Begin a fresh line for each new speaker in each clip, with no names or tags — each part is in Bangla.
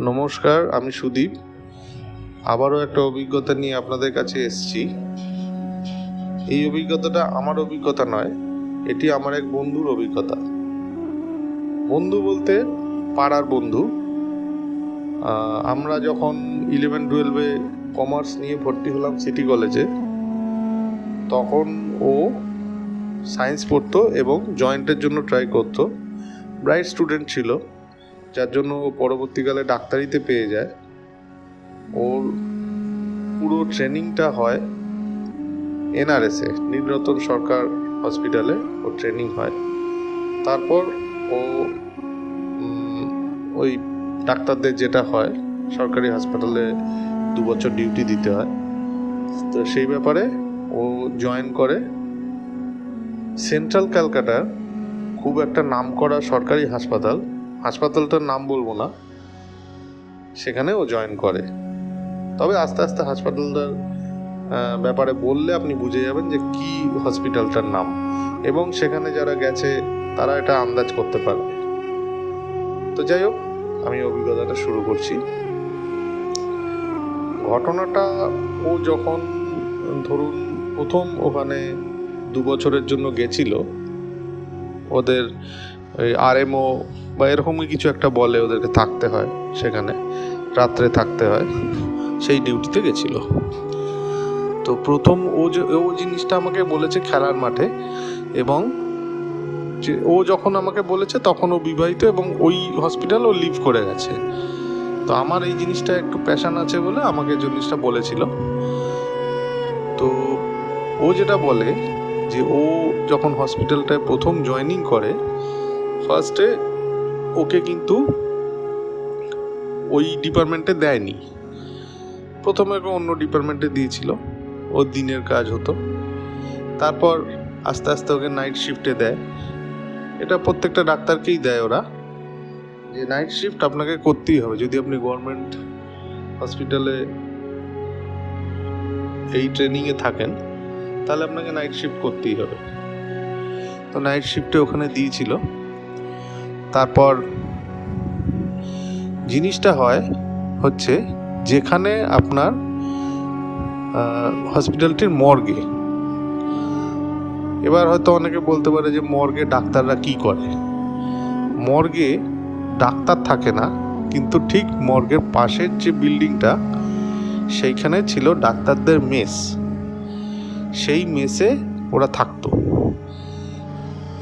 নমস্কার, আমি সুদীপ। আবারও একটা অভিজ্ঞতা নিয়ে আপনাদের কাছে এসেছি। এই অভিজ্ঞতাটা আমার অভিজ্ঞতা নয়, এটি আমার এক বন্ধুর অভিজ্ঞতা। বন্ধু বলতে পাড়ার বন্ধু। আমরা যখন ইলেভেন টুয়েলভে কমার্স নিয়ে ভর্তি হলাম সিটি কলেজে তখন ও সায়েন্স পড়তো এবং জয়েন্টের জন্য ট্রাই করতো। ব্রাইট স্টুডেন্ট ছিল। যার জন্য ও পরবর্তীকালে ডাক্তারিতে পেয়ে যায়। ওর পুরো ট্রেনিংটা হয় এনআরএসে নীলরতন সরকার হসপিটালে ওর ট্রেনিং হয়। তারপর ও ওই ডাক্তারদের যেটা হয়, সরকারি হাসপাতালে দু বছর ডিউটি দিতে হয়। তো সেই ব্যাপারে ও জয়েন করে সেন্ট্রাল ক্যালকাটার খুব একটা নামকরা সরকারি হাসপাতাল হাসপাতালটার নাম বলব না। সেখানে ও জয়েন করে। তবে আস্তে আস্তে হাসপাতালটার ব্যাপারে বললে আপনি বুঝে যাবেন যে কি হসপিটালটার নাম। এবং সেখানে যারা গেছে, তারা এটা আন্দাজ করতে পারবে। তো যাই হোক, আমি অভিজ্ঞতাটা শুরু করছি। ঘটনাটা, ও যখন, ধরুন, প্রথম ওখানে দু বছরের জন্য গেছিল, ওদের ওই আরএমও বা এরকমই কিছু একটা বলে ওদেরকে থাকতে হয় সেখানে, রাত্রে থাকতে হয়। সেই ডিউটিতে গেছিল। তো প্রথম ও যে, ও জিনিসটা আমাকে বলেছে খেলার মাঠে এবং যে ও যখন আমাকে বলেছে তখন ও বিবাহিত এবং ওই হসপিটাল ও লিভ করে গেছে। তো আমার এই জিনিসটা একটু প্যাশান আছে বলে আমাকে জিনিসটা বলেছিল। তো ও যেটা বলে যে ও যখন হসপিটালটায় প্রথম জয়েনিং করে ফার্স্টে ওকে কিন্তু ওই ডিপার্টমেন্টে দেয়নি। প্রথমে ওকে অন্য ডিপার্টমেন্টে দিয়েছিল। ওর দিনের কাজ হতো। তারপর আস্তে আস্তে ওকে নাইট শিফটে দেয়। এটা প্রত্যেকটা ডাক্তারকেই দেয় ওরা। যে নাইট শিফট আপনাকে করতেই হবে। যদি আপনি গভর্নমেন্ট হসপিটালে এই ট্রেনিংয়ে থাকেন, তাহলে আপনাকে নাইট শিফট করতেই হবে। তো নাইট শিফটে ওখানে দিয়েছিল। তারপর জিনিসটা হয় হচ্ছে যেখানে আপনার হসপিটালটির মর্গে। এবার হয়তো অনেকে বলতে পারে যে মর্গে ডাক্তাররা কি করে? মর্গে ডাক্তার থাকে না, কিন্তু ঠিক মর্গের পাশের যে বিল্ডিংটা, সেইখানে ছিল ডাক্তারদের মেস। সেই মেসে ওরা থাকতো।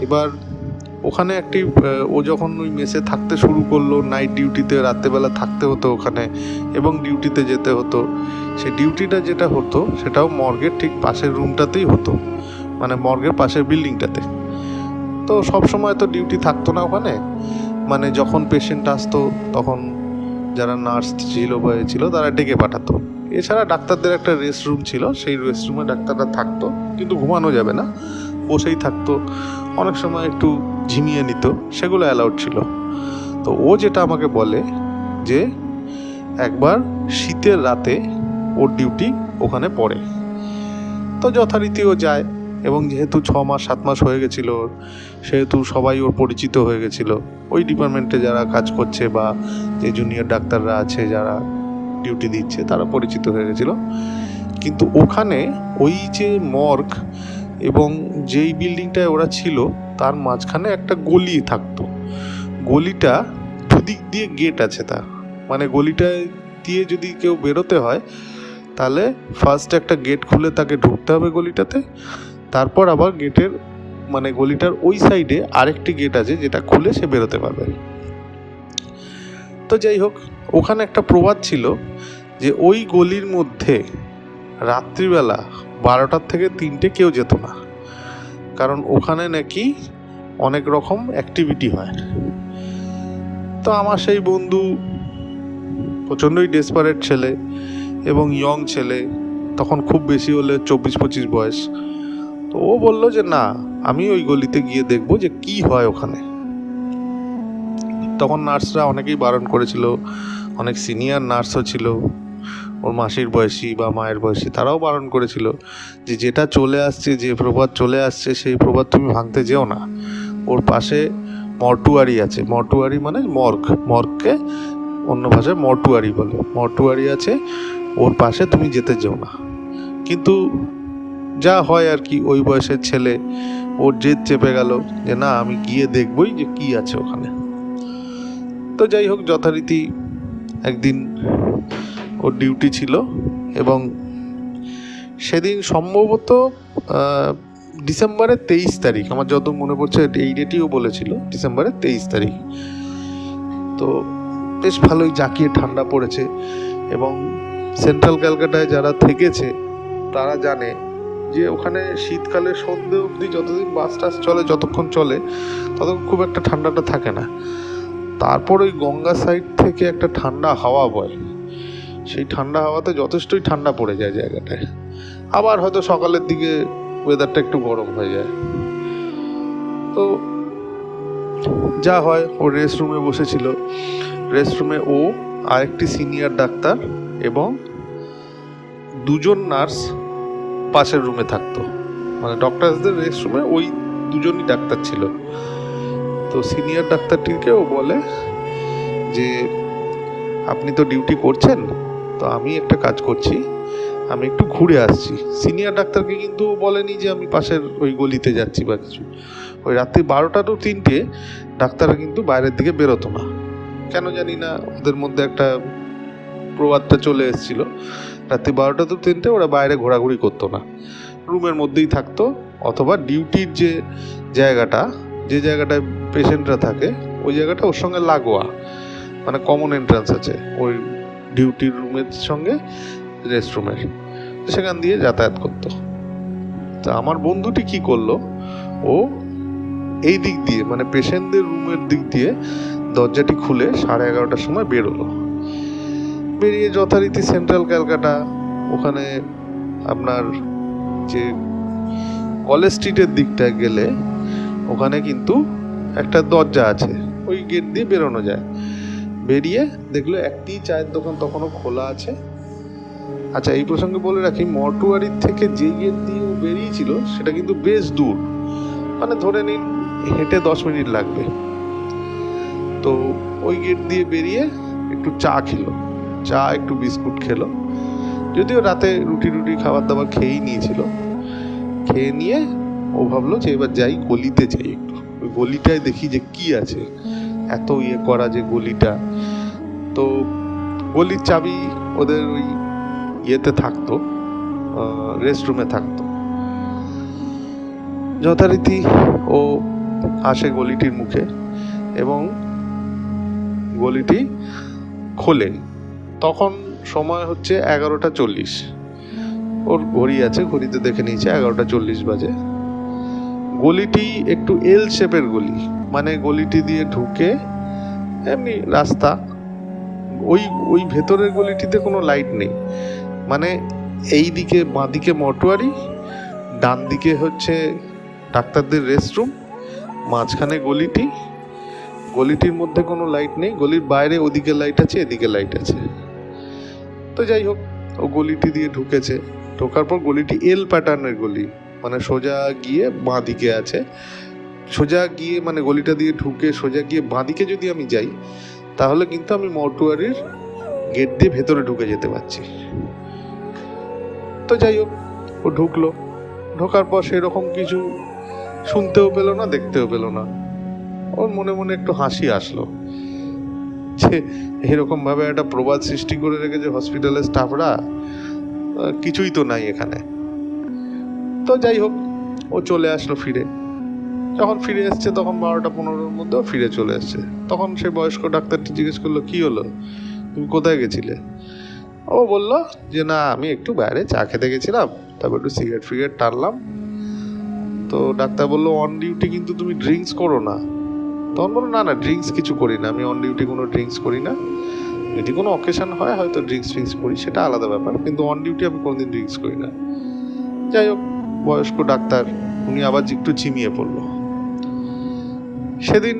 এবার ওখানে একটি ও যখন ওই মেসে থাকতে শুরু করল নাইট ডিউটিতে রাত্রেবেলা থাকতে হতো ওখানে এবং ডিউটিতে যেতে হতো। সে ডিউটিটা যেটা হতো, সেটাও মর্গের ঠিক পাশের রুমটাতেই হতো মানে মর্গের পাশের বিল্ডিংটাতে তো সব সময় তো ডিউটি থাকতো না ওখানে মানে যখন পেশেন্ট আসতো, তখন যারা নার্স ছিল বা ছিল, তারা ডেকে পাঠাতো। এছাড়া ডাক্তারদের একটা রেস্ট রুম ছিল, সেই রেস্ট রুমে ডাক্তাররা থাকতো, কিন্তু ঘুমানো যাবে না, বসেই থাকতো। অনেক সময় একটু ঝিমিয়ে নিত, সেগুলো অ্যালাউড ছিল। তো ও যেটা আমাকে বলে যে, একবার শীতের রাতে ওর ডিউটি ওখানে পড়ে। তো যথারীতি ও যায় এবং যেহেতু ছ মাস, সাত মাস হয়ে গেছিল ওর সেহেতু সবাই ওর পরিচিত হয়ে গেছিল। ওই ডিপার্টমেন্টে যারা কাজ করছে বা যে জুনিয়র ডাক্তাররা আছে, যারা ডিউটি দিচ্ছে, তারা পরিচিত হয়ে গেছিল। কিন্তু ওখানে ওই যে মর্গ এবং যেই বিল্ডিংটায় ওরা ছিল তার মাঝখানে একটা গলি থাকতো। গলিটা দুদিক দিয়ে গেট আছে তার। মানে গলিটা দিয়ে যদি কেউ বেরোতে হয়, তাহলে ফার্স্ট একটা গেট খুলে তাকে ঢুকতে হবে গলিটাতে। তারপর আবার গেটের মানে গলিটার ওই সাইডে আরেকটি গেট আছে যেটা খুলে সে বেরোতে পারবে। তো যাই হোক, ওখানে একটা প্রবাদ ছিল যে ওই গলির মধ্যে রাত্রিবেলা বারোটার থেকে তিনটে কেউ যেত না। কারণ ওখানে নাকি অনেক রকম অ্যাক্টিভিটি হয়। তো আমার সেই বন্ধু, প্রচণ্ডই ডেসপারেট ছেলে এবং ইয়ং ছেলে, তখন খুব বেশি হলে চব্বিশ পঁচিশ বয়স। তো ও বলল যে, না, আমি ওই গলিতে গিয়ে দেখব যে কি হয় ওখানে। তখন নার্সরা অনেকেই বারণ করেছিল, অনেক সিনিয়র নার্সও ছিল। ওর মাসির বয়সী বা মায়ের বয়সী তারাও বারণ করেছিল যে যেটা চলে আসছে, যে প্রবাদ চলে আসছে, সেই প্রবাদ তুমি ভাঙতে যেও না। ওর পাশে মর্টুয়ারি আছে। মর্টুয়ারি মানে মর্গ। মর্গকে অন্য ভাষায় মর্টুয়ারি বলে। মর্টুয়ারি আছে, ওর পাশে তুমি যেতে যেও না। কিন্তু যা হয় আর কি, ওই বয়সের ছেলে, ওর জেদ চেপে গেল যে না, আমি গিয়ে দেখবই যে কি আছে ওখানে। তো যাই হোক, যথারীতি একদিন ওর ডিউটি ছিল এবং সেদিন সম্ভবত ডিসেম্বরের তেইশ তারিখ, আমার যত মনে পড়ছে এই ডেটিও বলেছিল, ডিসেম্বরের তেইশ তারিখ। তো বেশ ভালোই জাঁকিয়ে ঠান্ডা পড়েছে এবং সেন্ট্রাল ক্যালকাটায় যারা থেকেছে, তারা জানে যে ওখানে শীতকালে সন্ধে অবধি যতদিন বাস টাস চলে, যতক্ষণ চলে, ততক্ষণ খুব একটা ঠান্ডাটা থাকে না। তারপর ওই গঙ্গা সাইড থেকে একটা ঠান্ডা হাওয়া বয়। সেই ঠান্ডা হাওয়াতে যথেষ্টই ঠান্ডা পড়ে যায় জায়গাটায়। আবার হয়তো সকালের দিকে ওয়েদারটা একটু গরম হয়ে যায়। তো যা হয়, ও রেস্ট রুমে বসেছিল। রেস্ট রুমে ও আরেকটি সিনিয়র ডাক্তার এবং দুজন নার্স পাশের রুমে থাকতো। মানে ডক্টরসদের রেস্ট রুমে ওই দুজনই ডাক্তার ছিল। তো সিনিয়র ডাক্তারটিকে ও বলে যে, আপনি তো ডিউটি করছেন তো আমি একটা কাজ করছি, আমি একটু ঘুরে আসছি। সিনিয়র ডাক্তারকে কিন্তু বলেনি যে আমি পাশের ওই গলিতে যাচ্ছি বা কিছু। ওই রাত্রি বারোটা টু তিনটে ডাক্তাররা কিন্তু বাইরের দিকে বেরোতো না। কেন জানি না, ওদের মধ্যে একটা প্রবাদটা চলে এসেছিল। রাত্রি বারোটা টু তিনটে ওরা বাইরে ঘোরাঘুরি করতো না। রুমের মধ্যেই থাকতো, অথবা ডিউটির যে জায়গাটা, যে জায়গাটায় পেশেন্টরা থাকে, ওই জায়গাটা ওর সঙ্গে লাগোয়া। মানে কমন এন্ট্রান্স আছে। ওই ডিউটির রুমের সঙ্গে রেস্ট রুমের সেখান দিয়ে যাতায়াত করতো। তা আমার বন্ধুটি কি করল? ও এই দিক দিয়ে মানে পেশেন্টদের রুমের দিক দিয়ে দরজাটি খুলে সাড়ে এগারোটার সময় বেরোলো। বেরিয়ে যথারীতি সেন্ট্রাল ক্যালকাটা, ওখানে আপনার যে কলেজ স্ট্রিটের দিকটায় গেলে, ওখানে কিন্তু একটা দরজা আছে, ওই গেট দিয়ে বেরোনো যায়। বেরিয়ে দেখল একটি চায়ের দোকান তখনও খোলা আছে। আচ্ছা এই প্রসঙ্গে বলে রাখি মর্টুয়ারির থেকে যে গেট দিয়ে বেরিয়েছিল, সেটা কিন্তু বেশ দূর। মানে ধরে নিন, হেঁটে দশ মিনিট লাগবে। তো ওই গেট দিয়ে বেরিয়ে একটু চা খেলো। চা, একটু বিস্কুট খেলো। যদিও রাতে রুটি রুটি খাবার দাবার খেয়েই নিয়েছিল। খেয়ে নিয়ে ও ভাবলো যে এবার যাই, গলিতে যাই একটু। ওই গলিটায় দেখি যে কি আছে। এত ইয়ে করা যে গলিটা। তো গলির চাবি ওদের ওই ইয়েতে থাকতো রেস্ট রুমে থাকতো। যথারীতি ও আসে গলিটির মুখে এবং গলিটি খোলে। তখন সময় হচ্ছে এগারোটা চল্লিশ। ওর ঘড়ি আছে, ঘড়িতে দেখে নিয়েছে এগারোটা চল্লিশ বাজে। গলিটি একটু এল শেপের গলি। মানে গলিটি দিয়ে ঢুকে এমনি রাস্তা। ওই ওই ভেতরের গলিটিতে কোনো লাইট নেই। মানে এই দিকে বাঁদিকে মটুয়ারি ডান দিকে হচ্ছে ডাক্তারদের রেস্টরুম মাঝখানে গলিটি। গলিটির মধ্যে কোনো লাইট নেই। গলির বাইরে ওদিকে লাইট আছে, এদিকে লাইট আছে। তো যাই হোক, ও গলিটি দিয়ে ঢুকেছে। ঢোকার পর গলিটি এল প্যাটার্নের গলি। মানে সোজা গিয়ে বাঁ দিকে আছে। সোজা গিয়ে মানে গলিটা দিয়ে ঢুকে সোজা গিয়ে বাঁ দিকে যদি আমি যাই, তাহলে কিন্তু আমি মর্টুয়ারির গেট দিয়ে ভেতরে ঢুকে যেতে পারছি। তো যাই হোক, ও ঢুকলো। ঢোকার পর সেরকম কিছু শুনতেও পেল না, দেখতেও পেল না। ওর মনে মনে একটু হাসি আসলো। যে এরকম ভাবে একটা প্রবাদ সৃষ্টি করে রেখেছে হসপিটালের স্টাফরা কিছুই তো নাই এখানে। তো যাই হোক, ও চলে আসলো ফিরে। যখন ফিরে এসছে তখন বারোটা পনেরোর মধ্যে ফিরে চলে এসছে। তখন সে বয়স্ক ডাক্তারটি জিজ্ঞেস করল, কি হলো? তুমি কোথায় গেছিলে? ও বলল যে, না, আমি একটু বাইরে চা খেতে গেছিলাম তারপর একটু সিগারেট ফিগারেট টানলাম। তো ডাক্তার বলল অন ডিউটি কিন্তু তুমি ড্রিঙ্কস করো না। তখন বলল, না না ড্রিঙ্কস কিছু করি না। আমি অন ডিউটি কোনো ড্রিঙ্কস করি না। যদি কোনো অকেশন হয়, হয়তো ড্রিঙ্কস ফিঙ্কস করি সেটা আলাদা ব্যাপার। কিন্তু অন ডিউটি আমি কোনোদিন ড্রিঙ্কস করি না। যাই হোক বয়স্ক ডাক্তার, উনি আবার একটু ঝিমিয়ে পড়ল। সেদিন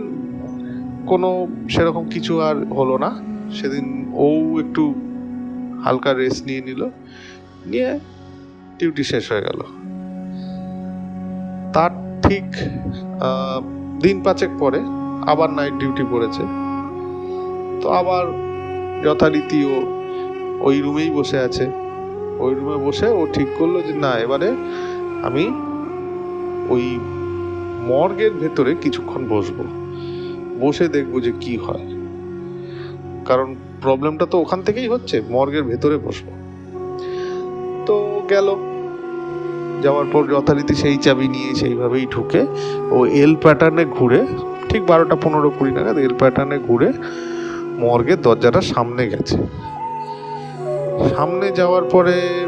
কোনো সেরকম কিছু আর হলো না। সেদিন ও একটু হালকা রেস্ট নিয়ে নিল, নিয়ে ডিউটি শেষ হয়ে গেল। তার ঠিক দিন পাঁচেক পরে আবার নাইট ডিউটি পড়েছে। তো আবার যথারীতি ও ওই রুমেই বসে আছে। ওই রুমে বসে ও ঠিক করল যে, না, এবারে আমি ওই মর্গের ভেতরে কিছুক্ষণ বসবো। বসে দেখব যে কি হয়। কারণ প্রবলেমটা তো ওখান থেকেই হচ্ছে, মর্গের ভেতরে বসবো। তো গেল। যাওয়ার পর যথারীতি সেই চাবি নিয়ে সেইভাবেই ঢুকে, ও এল প্যাটার্নে ঘুরে, ঠিক বারোটা পনেরো কুড়ি নাগাদ এল প্যাটার্নে ঘুরে মর্গের দরজাটা সামনে গেছে। সামনে যাওয়ার পরে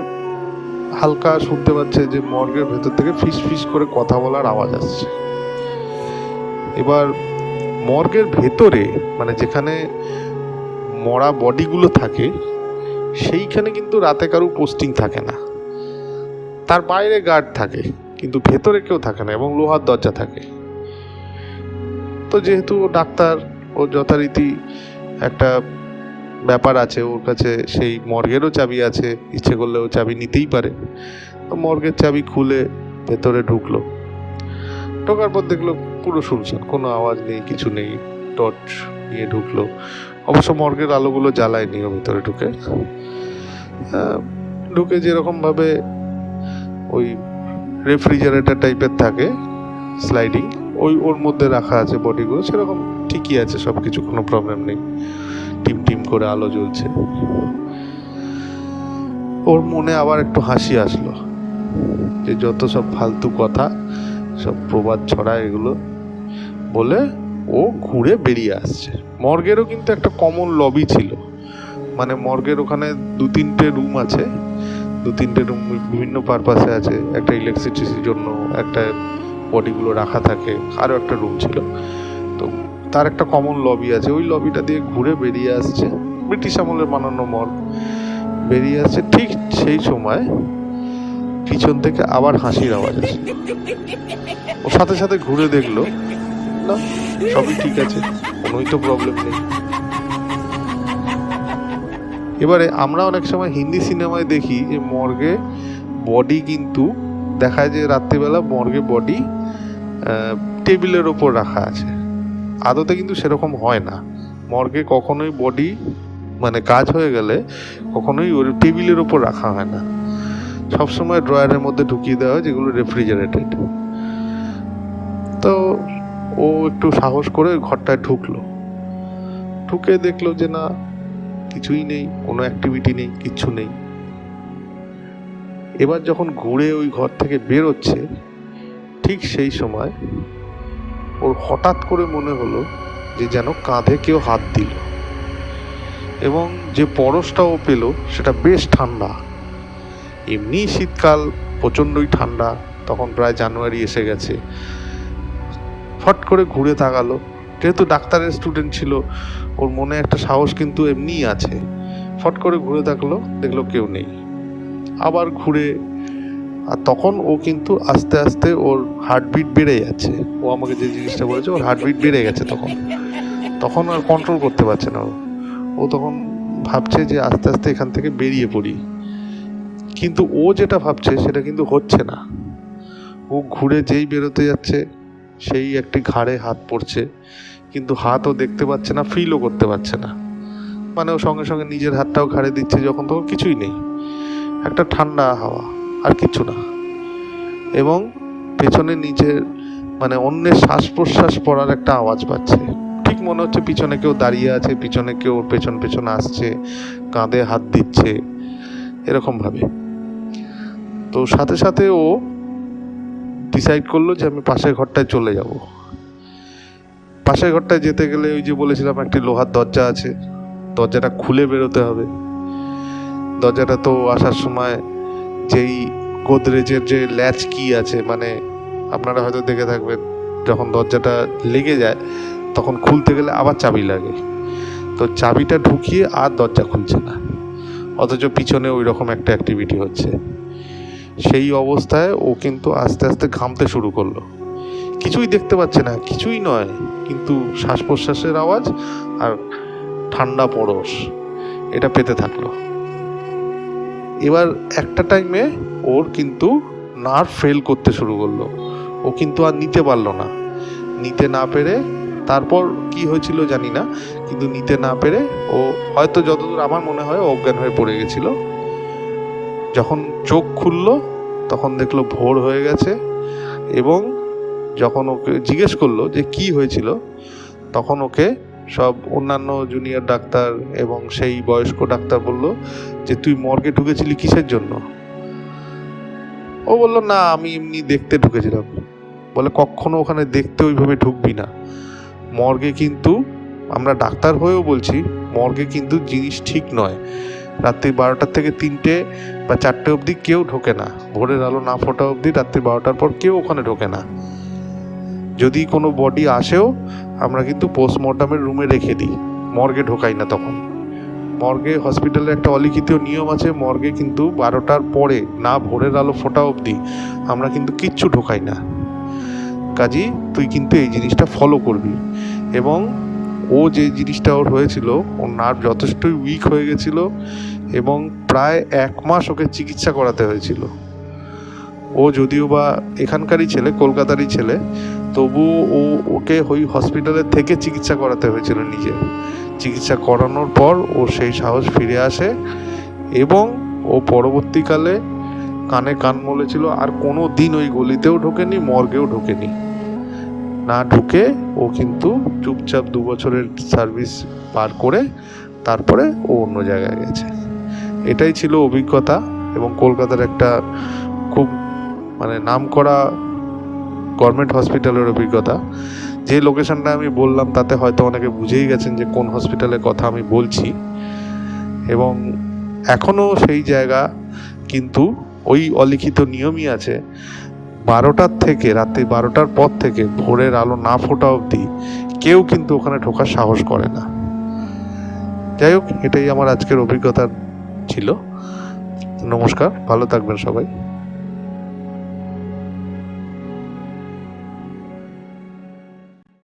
হালকা শুনতে পাচ্ছে যে মর্গের ভেতর থেকে ফিস ফিস করে কথা বলার আওয়াজ আসছে। এবার মর্গের ভেতরে মানে যেখানে মরা বডিগুলো থাকে, সেইখানে কিন্তু রাতে কারও পোস্টিং থাকে না। তার বাইরে গার্ড থাকে, কিন্তু ভেতরে কেউ থাকে না এবং লোহার দরজা থাকে। তো যেহেতু ডাক্তার ও যথারীতি একটা ব্যাপার আছে, ওর কাছে সেই মর্গেরও চাবি আছে, ইচ্ছে করলে ও চাবি নিতেই পারে। তো মর্গের চাবি খুলে ভেতরে ঢুকলো। ঢোকার পর দেখল পুরো শুনছেন কোনো আওয়াজ নেই, কিছু নেই, টর্চ নিয়ে ঢুকলো। অবশ্য মর্গের আলোগুলো জ্বালায়নি ও ভেতরে ঢুকে। ঢুকে যেরকমভাবে ওই রেফ্রিজারেটর টাইপের থাকে, স্লাইডিং, ওই ওর মধ্যে রাখা আছে বডিগুলো, সেরকম ঠিকই আছে সব কিছু কোনো প্রবলেম নেই। টিম টিম করে আলো জ্বলছে। ওর মনে আবার একটু হাসি আসলো যে যত সব ফালতু কথা, সব প্রবাদ ছড়া এগুলো বলে ও ঘুরে বেরিয়ে আসছে। মর্গেরও কিন্তু একটা কমন লবি ছিল। মানে মর্গের ওখানে দু তিনটে রুম আছে। দু তিনটে রুম বিভিন্ন পারপাসে আছে। একটা ইলেকট্রিসিটির জন্য একটা বডিগুলো রাখা থাকে। আরও একটা রুম ছিল। তো তার একটা কমন লবি আছে। ওই লবিটা দিয়ে ঘুরে বেরিয়ে আসছে। ব্রিটিশ আমলের বানানো মল বেরিয়ে আসছে ঠিক সেই সময়। পিছন থেকে আবার হাসির আওয়াজ আসে। ও সাথে সাথে ঘুরে দেখল, না, সবই ঠিক আছে, কোনোই তো প্রবলেম নেই। এবারে আমরা অনেক সময় হিন্দি সিনেমায় দেখি যে মর্গে বডি কিন্তু দেখায় যে রাত্রিবেলা মর্গে বডি টেবিলের ওপর রাখা আছে। আদতে কিন্তু সেরকম হয় না। মর্গে কখনোই বডি মানে কাজ হয়ে গেলে কখনোই ওই টেবিলের ওপর রাখা হয় না। সবসময় ড্রয়ারের মধ্যে ঢুকিয়ে দেওয়া হয় যেগুলো রেফ্রিজারেটেড তো ও একটু সাহস করে ঘরটায় ঢুকলো। ঢুকে দেখল যে না, কিছুই নেই, কোনো অ্যাক্টিভিটি নেই, কিচ্ছু নেই। এবার যখন ঘুরে ওই ঘর থেকে বেরোচ্ছে, ঠিক সেই সময় ওর হঠাৎ করে মনে হলো যে যেন কাঁধে কেউ হাত দিল। এবং যে পরশটা ও পেল, সেটা বেশ ঠান্ডা। এমনি শীতকাল, প্রচণ্ডই ঠান্ডা, তখন প্রায় জানুয়ারি এসে গেছে। ফট করে ঘুরে তাকালো। যেহেতু ডাক্তারের স্টুডেন্ট ছিল, ওর মনে একটা সাহস কিন্তু এমনিই আছে। ফট করে ঘুরে থাকল দেখল কেউ নেই। আবার ঘুরে আর তখন ও কিন্তু আস্তে আস্তে ওর হার্টবিট বেড়ে যাচ্ছে। ও আমাকে যে জিনিসটা বলেছে, ওর হার্টবিট বেড়ে গেছে তখন। তখন আর কন্ট্রোল করতে পারছে না ও। ও তখন ভাবছে যে আস্তে আস্তে এখান থেকে বেরিয়ে পড়ি। কিন্তু ও যেটা ভাবছে সেটা কিন্তু হচ্ছে না। ও ঘুরে যেই বেরোতে যাচ্ছে, সেই একটি ঘাড়ে হাত পড়ছে। কিন্তু হাতও দেখতে পাচ্ছে না ফিলও করতে পারছে না। মানে ও সঙ্গে সঙ্গে নিজের হাতটাও ঘাড়ে দিচ্ছে যখন, তখন কিছুই নেই। একটা ঠান্ডা হাওয়া। আর কিছু না। এবং পেছনে নিজের মানে অন্যের শ্বাস প্রশ্বাস পড়ার একটা আওয়াজ পাচ্ছে। ঠিক মনে হচ্ছে পিছনে কেউ দাঁড়িয়ে আছে, পিছনে কেউ পেছন পেছন আসছে, কাঁধে হাত দিচ্ছে, এরকম ভাবে। তো সাথে সাথে ও ডিসাইড করল যে আমি পাশের ঘরটায় চলে যাব। পাশের ঘরটায় যেতে গেলে ওই যে বলেছিলাম, একটি লোহার দরজা আছে। দরজাটা খুলে বেরোতে হবে। দরজাটা তো আসার সময় যেই গোদরেজের যে ল্যাচ কি আছে মানে আপনারা হয়তো দেখে থাকবেন, যখন দরজাটা লেগে যায়, তখন খুলতে গেলে আবার চাবি লাগে। তো চাবিটা ঢুকিয়ে আর দরজা খুলছে না। অথচ পিছনে ওই রকম একটা অ্যাক্টিভিটি হচ্ছে। সেই অবস্থায় ও কিন্তু আস্তে আস্তে ঘামতে শুরু করল। কিছুই দেখতে পাচ্ছে না, কিছুই নয়, কিন্তু শ্বাস প্রশ্বাসের আওয়াজ আর ঠান্ডা পরশ, এটা পেতে থাকল। এবার একটা টাইমে ওর কিন্তু নার্ভ ফেল করতে শুরু করল। ও কিন্তু আর নিতে পারল না। নিতে না পেরে তারপর কি হয়েছিল জানি না, কিন্তু নিতে না পেরে ও হয়তো যতদূর আমার মনে হয় অজ্ঞান হয়ে পড়ে গেছিল। যখন চোখ খুললো, তখন দেখল ভোর হয়ে গেছে এবং যখন ওকে জিজ্ঞেস করল যে কি হয়েছিল, তখন ওকে সব অন্যান্য জুনিয়র ডাক্তার এবং সেই বয়স্ক ডাক্তার বলল যে, তুই মর্গে ঢুকেছিলি কিসের জন্য? ও বলল, না, আমি এমনি দেখতে ঢুকেছিলাম। বলে, কখনো ওখানে দেখতে ওইভাবে ঢুকবি না। মর্গে কিন্তু আমরা ডাক্তার হয়েও বলছি মর্গে কিন্তু জিনিস ঠিক নয়। রাত্রি বারোটার থেকে তিনটে বা চারটে অবধি কেউ ঢোকে না। ভোরের আলো না ফোটা অবধি রাত্রি বারোটার পর কেউ ওখানে ঢোকে না। যদি কোনো বডি আসেও, আমরা কিন্তু পোস্টমর্টমের রুমে রেখে দিই। মর্গে ঢোকাই না তখন। মর্গে হসপিটালে একটা অলিখিত নিয়ম আছে, মর্গে কিন্তু বারোটার পরে না ভোরের আলো ফোটা অবধি আমরা কিন্তু কিচ্ছু ঢোকাই না। কাজী, তুই কিন্তু এই জিনিসটা ফলো করবি এবং ও যে জিনিসটা ওর হয়েছিল, ওর নার্ভ যথেষ্টই উইক হয়ে গেছিল এবং প্রায় এক মাস ওকে চিকিৎসা করাতে হয়েছিল। ও যদিও বা এখানকারই ছেলে, কলকাতারই ছেলে তবু ও, ওকে ওই হসপিটালের থেকে চিকিৎসা করাতে হয়েছিল নিজে। চিকিৎসা করানোর পর ও সেই সাহস ফিরে আসে এবং ও পরবর্তীকালে কানে কান মলেছিল, আর কোনো দিন ওই গলিতেও ঢোকেনি, মর্গেও ঢোকেনি। না ঢুকে ও কিন্তু চুপচাপ দু বছরের সার্ভিস পার করে তারপরে ও অন্য জায়গায় গেছে। এটাই ছিল অভিজ্ঞতা এবং কলকাতার একটা খুব মানে নামকরা গভর্নমেন্ট হসপিটালের অভিজ্ঞতা। যে লোকেশনটা আমি বললাম, তাতে হয়তো অনেকে বুঝেই গেছেন যে কোন হসপিটালের কথা আমি বলছি। এবং এখনও সেই জায়গা, কিন্তু ওই অলিখিত নিয়মই আছে, বারোটার থেকে, রাত্রি বারোটার পর থেকে ভোরের আলো না ফোটা অবধি কেউ কিন্তু ওখানে ঢোকার সাহস করে না। যাই হোক, এটাই আমার আজকের অভিজ্ঞতা ছিল। নমস্কার, ভালো থাকবেন সবাই।